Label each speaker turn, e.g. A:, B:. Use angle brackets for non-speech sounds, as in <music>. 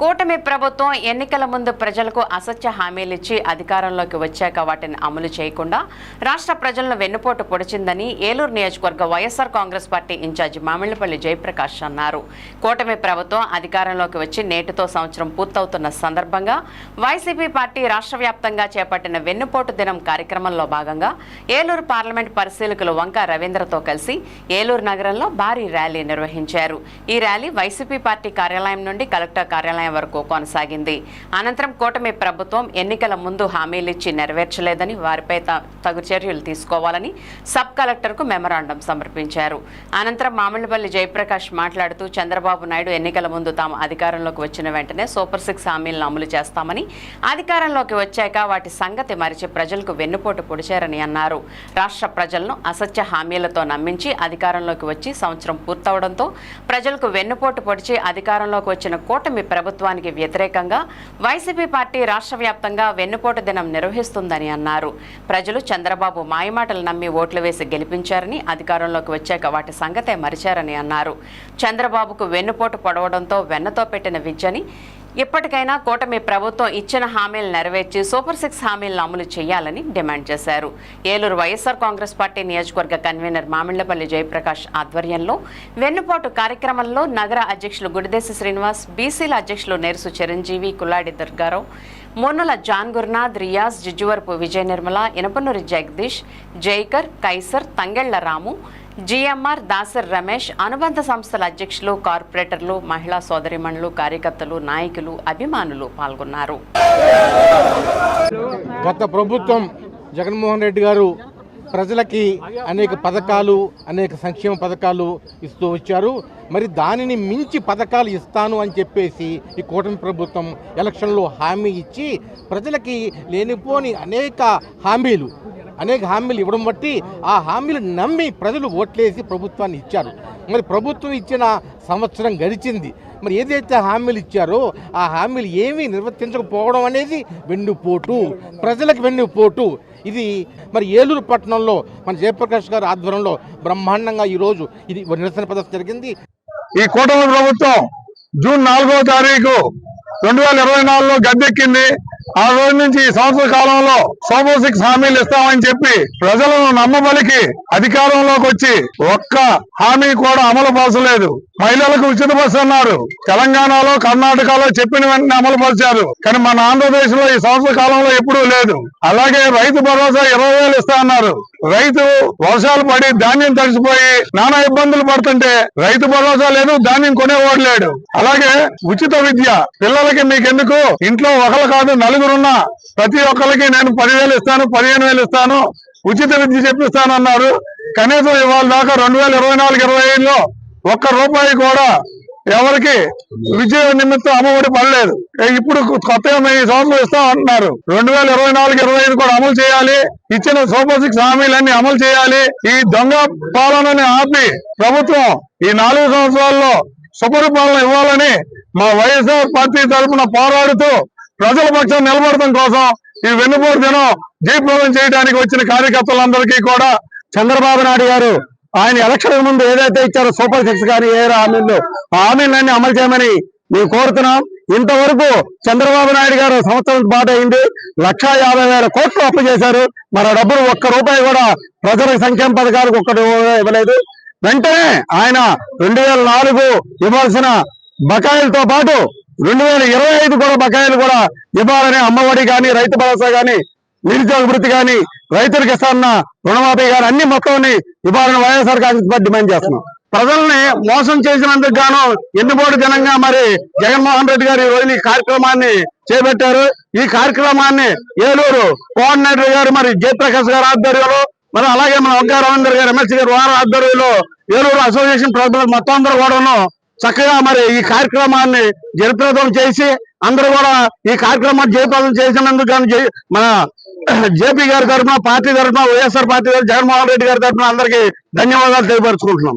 A: కూటమి ప్రభుత్వం ఎన్నికల ముందు ప్రజలకు అసత్య హామీలిచ్చి అధికారంలోకి వచ్చాక వాటిని అమలు చేయకుండా రాష్ట్ర ప్రజలను వెన్నుపోటు పొడిచిందని ఏలూరు నియోజకవర్గ YSR Congress party in charge Mamillapalli Jayaprakash అన్నారు. కూటమి ప్రభుత్వం అధికారంలోకి వచ్చి నేటితో సంవత్సరం పూర్తవుతున్న సందర్భంగా వైసీపీ పార్టీ రాష్ట్ర వ్యాప్తంగా చేపట్టిన వెన్నుపోటు దినం కార్యక్రమంలో భాగంగా ఏలూరు పార్లమెంట్ పరిశీలకులు వంక రవీంద్రతో కలిసి ఏలూరు నగరంలో భారీ ర్యాలీ నిర్వహించారు. ఈ ర్యాలీ వైసీపీ పార్టీ కార్యాలయం నుండి కలెక్టర్ కార్యాలయం వరకు కొనసాగింది. అనంతరం కూటమి ప్రభుత్వం ఎన్నికల ముందు హామీలిచ్చి నెరవేర్చలేదని వారిపై తగు చర్యలు తీసుకోవాలని సబ్ కలెక్టర్కు మెమరాండం సమర్పించారు. అనంతరం మామిళ్ళపల్లి జయప్రకాష్ మాట్లాడుతూ చంద్రబాబు నాయుడు ఎన్నికల ముందు తాము అధికారంలోకి వచ్చిన వెంటనే సూపర్ సిక్స్ హామీలను అమలు చేస్తామని అధికారంలోకి వచ్చాక వాటి సంగతి మరిచి ప్రజలకు వెన్నుపోటు పొడిచారని అన్నారు. రాష్ట్ర ప్రజలను అసత్య హామీలతో నమ్మించి అధికారంలోకి వచ్చి సంవత్సరం పూర్తవడంతో ప్రజలకు వెన్నుపోటు పొడిచి అధికారంలోకి వచ్చిన కూటమి ప్రభుత్వం ప్రభుత్వానికి వ్యతిరేకంగా వైసీపీ పార్టీ రాష్ట్ర వ్యాప్తంగా వెన్నుపోటు దినం నిర్వహిస్తుందని అన్నారు. ప్రజలు చంద్రబాబు మాయమాటలు నమ్మి ఓట్లు వేసి గెలిపించారని అధికారంలోకి వచ్చాక వాటి సంగతే మరిచారని అన్నారు. చంద్రబాబుకు వెన్నుపోటు పొడవడంతో వెన్నతో పెట్టిన విద్యని ఇప్పటికైనా కూటమి ప్రభుత్వం ఇచ్చిన హామీలు నెరవేర్చి సూపర్ సిక్స్ హామీలను అమలు చేయాలని డిమాండ్ చేశారు. ఏలూరు వైఎస్ఆర్ కాంగ్రెస్ పార్టీ నియోజకవర్గ కన్వీనర్ మామిళ్ళపల్లి జయప్రకాష్ ఆధ్వర్యంలో వెన్నుపాటు కార్యక్రమంలో నగర అధ్యక్షులు గుడిదేశ శ్రీనివాస్ బీసీల అధ్యక్షులు నేరుసు చిరంజీవి కుల్లాడి దుర్గారావు మొన్నుల జాన్ గురునాథ్ రియాజ్ జిజ్జువరపు విజయ నిర్మల ఇనపనూరి జగదీష్ జైకర్ కైసర్ తంగెళ్ళ రాము జిఎంఆర్ దాసర్ రమేష్ అనుబంధ సంస్థల అధ్యక్షులు కార్పొరేటర్లు మహిళా సోదరిమణులు కార్యకర్తలు నాయకులు అభిమానులు పాల్గొన్నారు.
B: గత ప్రభుత్వం జగన్మోహన్ రెడ్డి గారు ప్రజలకి అనేక పథకాలు అనేక సంక్షేమ పథకాలు ఇస్తూ వచ్చారు. మరి దానిని మించి పథకాలు ఇస్తాను అని చెప్పేసి ఈ కూటమి ప్రభుత్వం ఎలక్షన్లో హామీ ఇచ్చి ప్రజలకి లేనిపోని అనేక హామీలు అనేక హామీలు ఇవ్వడం బట్టి ఆ హామీలు నమ్మి ప్రజలు ఓట్లేసి ప్రభుత్వాన్ని ఇచ్చారు. మరి ప్రభుత్వం ఇచ్చిన సంవత్సరం గడిచింది. మరి ఏదైతే హామీలు ఇచ్చారో ఆ హామీలు ఏమీ నిర్వర్తించకపోవడం అనేది వెన్నుపోటు. ప్రజలకు వెన్నుపోటు. ఇది మరి ఏలూరు పట్టణంలో మన జయప్రకాష్ గారి ఆధ్వర్యంలో బ్రహ్మాండంగా ఈరోజు ఇది నిరసన ప్రదర్శన జరిగింది.
C: ఈ కూటమి ప్రభుత్వం జూన్ నాలుగో తారీఖు రెండు వేల ఇరవై నాలుగులో గద్దెక్కింది. ఆ రోజు నుంచి ఈ సంవత్సర కాలంలో సూపర్ సిక్స్ హామీలు ఇస్తామని చెప్పి ప్రజలను నమ్మబలికి అధికారంలోకి వచ్చి ఒక్క హామీ కూడా అమలు పరచలేదు. మహిళలకు ఉచిత బస్సు అన్నారు. తెలంగాణలో కర్ణాటకలో చెప్పిన వెంటనే అమలు పరిచారు. కానీ మన ఆంధ్రప్రదేశ్లో ఈ సంవత్సర కాలంలో ఎప్పుడూ లేదు. అలాగే రైతు భరోసా ఇరవై వేలు ఇస్తా అన్నారు. రైతు వర్షాలు పడి ధాన్యం తడిసిపోయి నానా ఇబ్బందులు పడుతుంటే రైతు భరోసా లేదు ధాన్యం కొనేవాడు లేడు. అలాగే ఉచిత విద్య పిల్లలకి మీకెందుకు? ఇంట్లో ఒకరు కాదు నలుగురున్న ప్రతి ఒక్కరికి నేను పదివేలు ఇస్తాను పదిహేను వేలు ఇస్తాను ఉచిత విద్య చెప్పిస్తాను అన్నారు. కనీసం ఇవాళ దాకా రెండు వేల ఇరవై నాలుగు ఇరవై ఐదులో ఒక్క రూపాయి కూడా ఎవరికి విజయ నిమిత్తం అమ్మఒడి పడలేదు. ఇప్పుడు కొత్త ఈ సంవత్సరం ఇస్తాం అంటున్నారు. రెండు వేల ఇరవై నాలుగు ఇరవై ఐదు కూడా అమలు చేయాలి. ఇచ్చిన సూపర్ సిక్స్ హామీలన్నీ అమలు చేయాలి. ఈ దొంగ పాలనని ఆపి ప్రభుత్వం ఈ నాలుగు సంవత్సరాల్లో సుపరిపాలన ఇవ్వాలని మా వైఎస్ఆర్ పార్టీ తరఫున పోరాడుతూ ప్రజల పక్షం నిలబడటం కోసం ఈ వెన్నుపోటు దినం జయప్రదం చేయడానికి వచ్చిన కార్యకర్తలందరికీ కూడా చంద్రబాబు నాయుడు గారు ఆయన ఎలక్షన్ ముందు ఏదైతే ఇచ్చారో సూపర్ సిక్స్ కానీ ఏ హామీలు ఆ హామీలన్నీ అమలు చేయమని మేము కోరుతున్నాం. ఇంతవరకు చంద్రబాబు నాయుడు గారు సంవత్సరం పాటు అయింది. లక్షా యాభై వేల కోట్లు అప్పు చేశారు. మన డబ్బులు ఒక్క రూపాయి కూడా ప్రజల సంక్షేమ పథకాలకు ఒక్కటి ఇవ్వలేదు. వెంటనే ఆయన రెండు వేల నాలుగు ఇవ్వాల్సిన బకాయిలతో పాటు రెండు వేల ఇరవై ఐదు కూడా బకాయిలు కూడా ఇవ్వాలని అమ్మఒడి కానీ రైతు భరోసా కానీ నిరుద్యోగ వృత్తి కానీ రైతులకు ఇస్తాన్న రుణమాఫీ కానీ అన్ని మొత్తం ఇవ్వాలని వైఎస్ఆర్ కాంగ్రెస్ పార్టీ డిమాండ్ చేస్తున్నాం ప్రజల్ని మోసం చేసినందుకు గాను ఎన్నుబోటు దినంగా మరి జగన్మోహన్ రెడ్డి గారు ఈ రోజు ఈ కార్యక్రమాన్ని చేపట్టారు. ఈ కార్యక్రమాన్ని ఏలూరు కోఆర్డినేటర్ గారు మరి జయప్రకాష్ గారు ఆధ్వర్యంలో మరి అలాగే మన ఒక్క రవీందర్ గారు ఎమ్మెల్సీ గారు వారి ఆధ్వర్యంలో ఏలూరు అసోసియేషన్ ప్రజలు మొత్తం అందరూ కూడాను చక్కగా మరి ఈ కార్యక్రమాన్ని జయప్రదం చేసి అందరూ కూడా ఈ కార్యక్రమాన్ని జయప్రదం చేసినందుకు కానీ మన <clears throat> జేపీ గారి తరఫున పార్టీ తరఫున వైఎస్ఆర్ పార్టీ తరఫున జగన్మోహన్ రెడ్డి గారి తరఫున అందరికీ ధన్యవాదాలు తెలియపరుచుకుంటున్నాం.